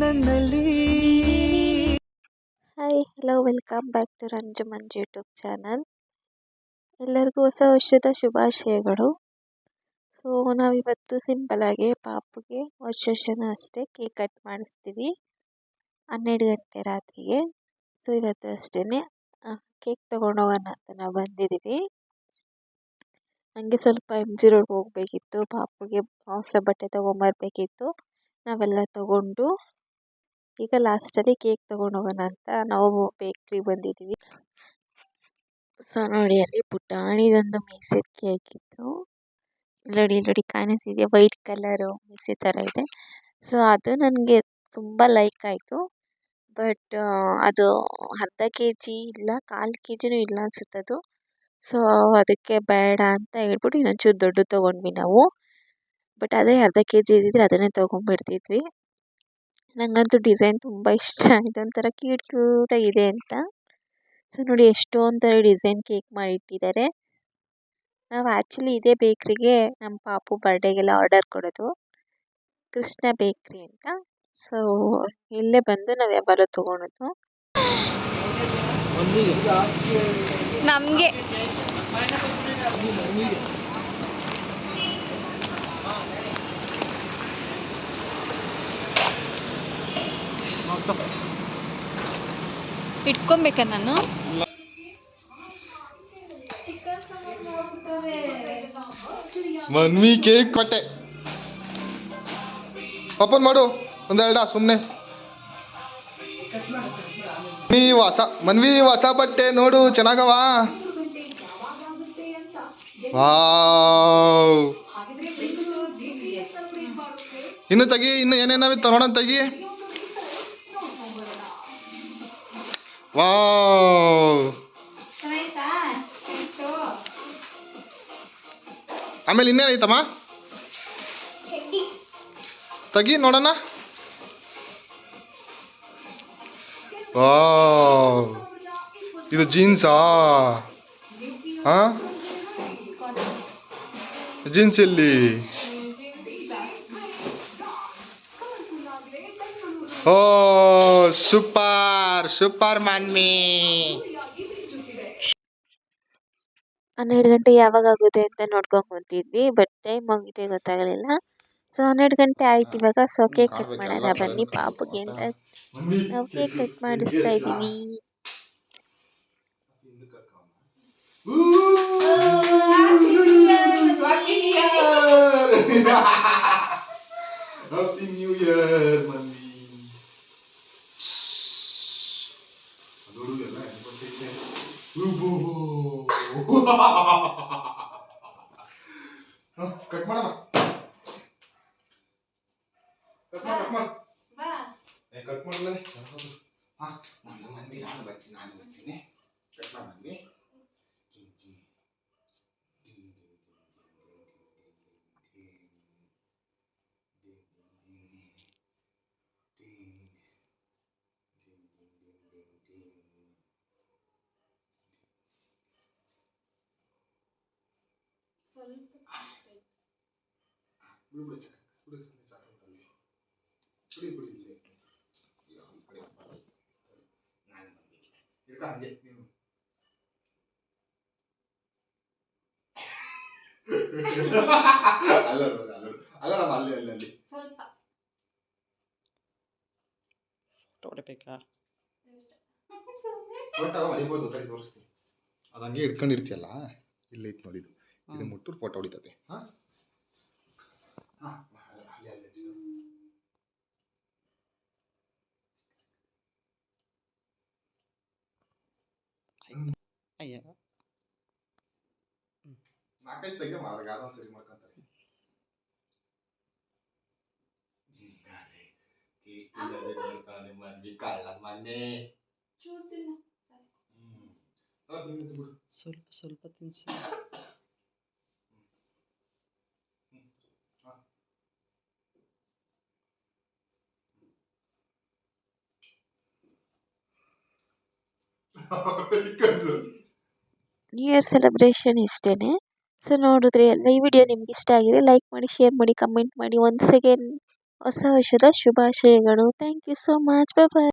ನನ್ನಲ್ಲಿ. Hi hello welcome back to Ranjuman YouTube channel ಎಲ್ಲರಿಗೂ ಹೊಸ ವರ್ಷದ ಶುಭಾಶಯಗಳು. ಸೊ ನಾವಿವತ್ತು ಸಿಂಪಲಾಗಿ ಪಾಪುಗೆ ವರ್ಷ ವರ್ಷನೂ ಅಷ್ಟೇ ಕೇಕ್ ಕಟ್ ಮಾಡಿಸ್ತೀವಿ. ಹನ್ನೆರಡು ಗಂಟೆ ರಾತ್ರಿಗೆ. ಸೊ ಇವತ್ತು ಅಷ್ಟೇ ಕೇಕ್ ತೊಗೊಂಡೋಗೋಣ ಅಂತ ನಾವು ಬಂದಿದ್ದೀವಿ. ನನಗೆ ಸ್ವಲ್ಪ ಎಂ ಜಿ ರೋಡ್ಗೆ ಹೋಗಬೇಕಿತ್ತು, ಪಾಪುಗೆ ಹೊಸ ಬಟ್ಟೆ ತೊಗೊಂಬರ್ಬೇಕಿತ್ತು ನಾವೆಲ್ಲ ತೊಗೊಂಡು ಈಗ ಲಾಸ್ಟಲ್ಲಿ ಕೇಕ್ ತೊಗೊಂಡೋಗೋಣ ಅಂತ ನಾವು ಬೇಕ್ರಿ ಬಂದಿದ್ದೀವಿ ಸೊ ನೋಡಿ ಅಲ್ಲಿ ಪುಟಾಣಿದೊಂದು ಕೇಕ್ ಇತ್ತು. ನೋಡಿ ನೋಡಿ ಕಾಣಿಸಿದೆ ವೈಟ್ ಕಲರು ಮೀಸೆ ಥರ ಇದೆ. ಸೊ ಅದು ನನಗೆ ತುಂಬ ಲೈಕ್ ಆಯಿತು. ಬಟ್ ಅದು ಅರ್ಧ ಕೆ ಜಿ ಇಲ್ಲ, ಕಾಲು ಕೆ ಜಿನೂ ಇಲ್ಲ ಅನ್ಸುತ್ತೆ ಅದು. ಸೊ ಅದಕ್ಕೆ ಬೇಡ ಅಂತ ಹೇಳ್ಬಿಟ್ಟು ಇನ್ನೊಂಚೂರು ದೊಡ್ಡದು ತೊಗೊಂಡ್ವಿ ನಾವು. ಬಟ್ ಅದೇ ಅರ್ಧ ಕೆ ಜಿ ಇದ್ದಿದ್ರೆ ಅದನ್ನೇ ತೊಗೊಂಬಿಡ್ತಿದ್ವಿ ನನಗಂತೂ ಡಿಸೈನ್ ತುಂಬ ಇಷ್ಟ. ಆಯಿತು ಒಂಥರ ಕ್ಯೂಟ್ ಕ್ಯೂಟಾಗಿದೆ ಅಂತ. ಸೊ ನೋಡಿ ಎಷ್ಟೊಂದು ಥರ ಡಿಸೈನ್ ಕೇಕ್ ಮಾಡಿಟ್ಟಿದ್ದಾರೆ. ನಾವು ಆ್ಯಕ್ಚುಲಿ ಇದೇ ಬೇಕ್ರಿಗೆ ನಮ್ಮ ಪಾಪು ಬರ್ಡೇಗೆಲ್ಲ ಆರ್ಡರ್ ಕೊಡೋದು. ಕೃಷ್ಣ ಬೇಕ್ರಿ ಅಂತ. ಸೊ ಇಲ್ಲೇ ಬಂದು ನಾವು ಯಾವಾಗಲೂ ತೊಗೊಳೋದು. ನಮಗೆ. ಇಟ್ಕೊಬೇಕಾ ನಾನು. ಮನ್ವಿ ಕೇಕ್ ಕೊಟ್ಟೆ. ಓಪನ್ ಮಾಡು. ಒಂದೆರಡ ಸುಮ್ಮನೆ ಮನ್ವಿ ಹೊಸ ಮನ್ವಿ ಹೊಸ ಬಟ್ಟೆ ನೋಡು, ಚೆನ್ನಾಗವ? ವಾವ್. ಇನ್ನು ತೆಗಿ, ಇನ್ನು ಏನೇನಾವಿತ್ತು ನೋಡೋಣ ತೆಗಿ. ವಾವ್. ಆಮೇಲೆ ಇನ್ನೇನೈತಮ್ಮ ತೆಗಿ ನೋಡೋಣ ವಾವ್. ಇದು ಜೀನ್ಸಾ? ಹಾ? ಜೀನ್ಸ್ ಎಲ್ಲಿ? ಓ ಸೂಪರ್. ಸೂಪರ್ ಮಮ್ಮಿ ಹನ್ನೆರಡು ಗಂಟೆ ಯಾವಾಗ ಆಗುತ್ತೆ ಅಂತ ನೋಡ್ಕೊಂಡು ಕುಂತಿದ್ವಿ ಬಟ್ ಟೈಮ್ ಹೋಗಿದೆ ಗೊತ್ತಾಗಲಿಲ್ಲ. ಸೊ ಹನ್ನೆರಡು ಗಂಟೆ ಆಯ್ತು ಇವಾಗ. ಸೊ ಕೇಕ್ ಕಟ್ ಮಾಡೋಣ ಬನ್ನಿ ಪಾಪಗೆ ಅಂತ. ನಾವು ಕೇಕ್ ಕಟ್ ಮಾಡಿಸ್ತಾ ಇದ್ದೀವಿ. ಹ್ಯಾಪಿ ನ್ಯೂ ಇಯರ್ ಮಮ್ಮಿ ನೋಡು ಎಲ್ಲ ಹೆಣ್ಕೊಟ್ಟೈತೆ ಕಟ್ ಮಾಡಣ ಕಟ್ ಮಾಡು ಕಟ್ ಮಾಡು. ಏ ಕಟ್ ಮಾಡಲ್ಲ ಹಾ ನಾನು ನಾನು ಬರ್ತೀನಿ ನಾನು ಬರ್ತೀನಿ. ಕಟ್ ಮಾಡಿ ಮಮ್ಮಿ ಬಿಡು ಬಿಡು ಚಕ್ಕ ಬಿಡು ಬರಲ್ಲ. ನಾನು ಹಂಗೆ ನೀನು ಅಲ್ಲ ಅಲ್ಲ ನೋಡು. ಅಲ್ಲ ನಮ್ಮ ಅಲ್ಲಿ ಅಲ್ಲಿ ಅಲ್ಲಿ ಸ್ವಲ್ಪ ಹೊಡಿಬೇಕಾ ಫೋಟೋ ಹೊಡಿಬೋದು ತಡಿ ತೋರಿಸ್ತೀನಿ ಅದು ಹಂಗೆ ಇಟ್ಕೊಂಡಿರ್ತೀಯಲ್ಲ ಇಲ್ಲೈತೆ ನೋಡಿ ಇದು. ಮುಟ್ಟೂರು ಫೋಟೋ ಹೊಡಿತದೆ ಹಾ. ಅಯ್ಯ. ನಾಲ್ಕೈದು ತೆಗೆ ಮಾರ್ಗ ಅದೊಂದು ಸರಿ ಮಾಡ್ಕೊಂತಾರೆ. ಜಿಂಗಾಲೆ ಕೇಕ್ ನೋಡ್ತಾನೆ ಕಳ್ಳ ಬಿಡು ಸ್ವಲ್ಪ ಸ್ವಲ್ಪ ತಿನ್ಸಿ. ನ್ಯೂ ಇಯರ್ ಸೆಲೆಬ್ರೇಷನ್ ಇಷ್ಟೇ ಸೊ ನೋಡಿದ್ರೆ ಈ ವಿಡಿಯೋ ನಿಮ್ಗೆ ಇಷ್ಟ ಆಗಿದೆ ಲೈಕ್ ಮಾಡಿ ಶೇರ್ ಮಾಡಿ ಕಮೆಂಟ್ ಮಾಡಿ. ಒಂದು ಸೆಕೆಂಡ್ ಹೊಸ ವರ್ಷದ ಶುಭಾಶಯಗಳು. Thank you so much bye